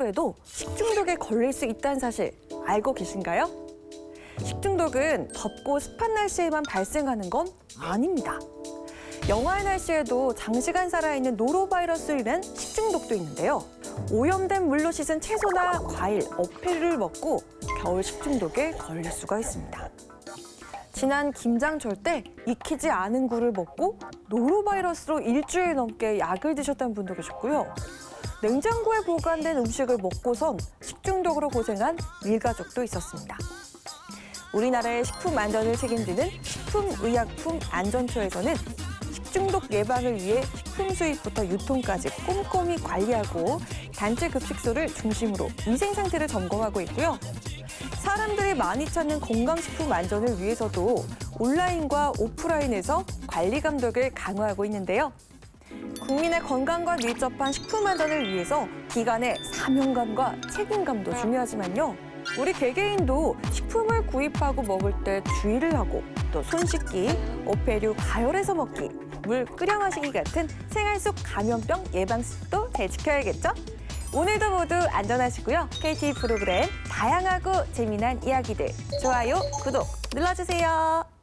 겨울에도 식중독에 걸릴 수 있다는 사실 알고 계신가요? 식중독은 덥고 습한 날씨에만 발생하는 건 아닙니다. 영하의 날씨에도 장시간 살아있는 노로바이러스로 인한 식중독도 있는데요. 오염된 물로 씻은 채소나 과일, 어패류를 먹고 겨울 식중독에 걸릴 수가 있습니다. 지난 김장철 때 익히지 않은 굴을 먹고 노로바이러스로 일주일 넘게 약을 드셨다는 분도 계셨고요. 냉장고에 보관된 음식을 먹고선 식중독으로 고생한 밀가족도 있었습니다. 우리나라의 식품 안전을 책임지는 식품의약품안전처에서는 식중독 예방을 위해 식품 수입부터 유통까지 꼼꼼히 관리하고 단체 급식소를 중심으로 위생 상태를 점검하고 있고요. 사람들이 많이 찾는 건강식품 안전을 위해서도 온라인과 오프라인에서 관리 감독을 강화하고 있는데요. 국민의 건강과 밀접한 식품 안전을 위해서 기관의 사명감과 책임감도 중요하지만요. 우리 개개인도 식품을 구입하고 먹을 때 주의를 하고 또 손 씻기, 어패류 가열해서 먹기, 물 끓여 마시기 같은 생활 속 감염병 예방습도 잘 지켜야겠죠? 오늘도 모두 안전하시고요. KT 프로그램 다양하고 재미난 이야기들 좋아요, 구독 눌러주세요.